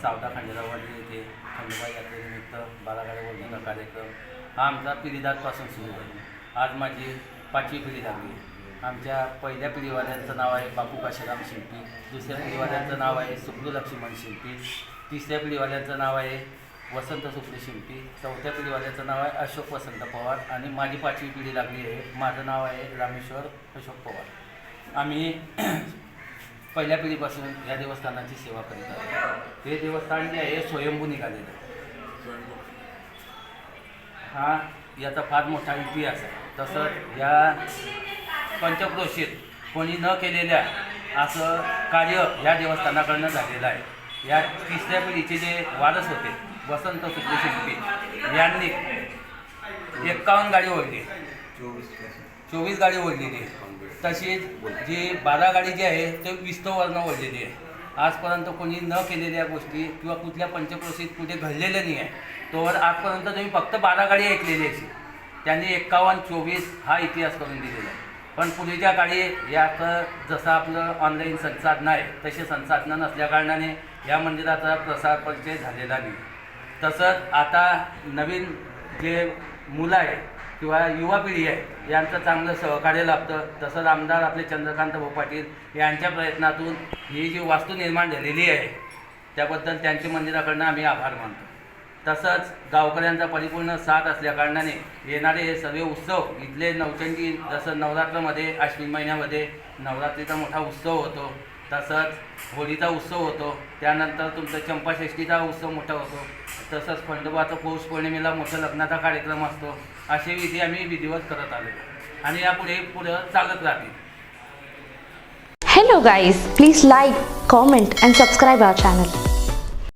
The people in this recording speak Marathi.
सावदा खंडेरावाडी येथे खंडोबा यात्रेनिमित्त बालागाड्या बोलण्याचा कार्यक्रम हा आमचा पिढीदारपासून सुरू आहे. आज माझी पाचवी पिढी लागली आमच्या पहिल्या पिढीवाल्यांचं नाव आहे बापू काशीराम शिंपी दुसऱ्या पिढीवाल्यांचं नाव आहे सुखलू लक्ष्मण शिंपी तिसऱ्या पिढीवाल्यांचं नाव आहे वसंत सुखले शिंपी चौथ्या पिढीवाल्याचं नाव आहे अशोक वसंत पवार आणि माझी पाचवी पिढी लागली आहे. माझं नाव आहे रामेश्वर अशोक पवार. आम्ही पहिल्या पिढीपासून या देवस्थानाची सेवा करीत आहोत. हे देवस्थान जे आहे स्वयंभू निघालेलं आहे. हा याचा फार मोठा इतिहास आहे. तसंच या पंचक्रोशीत कोणी न केलेल्या असं कार्य या देवस्थानाकडनं झालेलं आहे. या तिसऱ्या पिढीचे जे वारस होते वसंत सुखले शिल्पी यांनी एक्कावन्न गाडी ओढली. चोवीस गाडी ओढलेली तसेच तशीच जी बारा गाडी जी आहे ते विस्तवरनं ओढलेली आहे. आजपर्यंत कोणी न केलेल्या गोष्टी किंवा कुठल्या पंचक्रोशीत कुठे घडलेलं नाही आहे. तोवर आजपर्यंत तुम्ही फक्त बारा गाडी ऐकलेली आहे. त्यांनी एक्कावन्न चोवीस हा इतिहास करून दिलेला आहे. पण पूर्वीच्या काळी यात जसं आपलं ऑनलाईन संसाधनं आहे तसे संसाधनं नसल्या कारणाने या मंदिराचा प्रसार परिचय झालेला नाही. तसंच आता नवीन जे मुलं आहे किंवा युवा पिढी आहे यांचं चांगलं सहकार्य लाभतं. तसंच आमदार आपले चंद्रकांत भाऊ पाटील यांच्या प्रयत्नातून ही जी वास्तू निर्माण झालेली आहे त्याबद्दल त्यांच्या मंदिराकडनं आम्ही आभार मानतो. तसंच गावकऱ्यांचा परिपूर्ण साथ असल्याकारणाने येणारे हे सर्व उत्सव इथले नवचंडी जसं नवरात्रामध्ये आश्विन महिन्यामध्ये नवरात्रीचा मोठा उत्सव होतो. तसंच होळीचा उत्सव होतो. त्यानंतर तुमचा चंपाषष्ठीचा उत्सव मोठा होतो. तसंच खंडोबाचा पौष पौर्णिमेला मोठ्या लग्नाचा कार्यक्रम असतो असे विधी आम्ही विधिवत करत आलो. आणि यापुढे पुढं चालत राहतील. Hello guys please like comment and subscribe our channel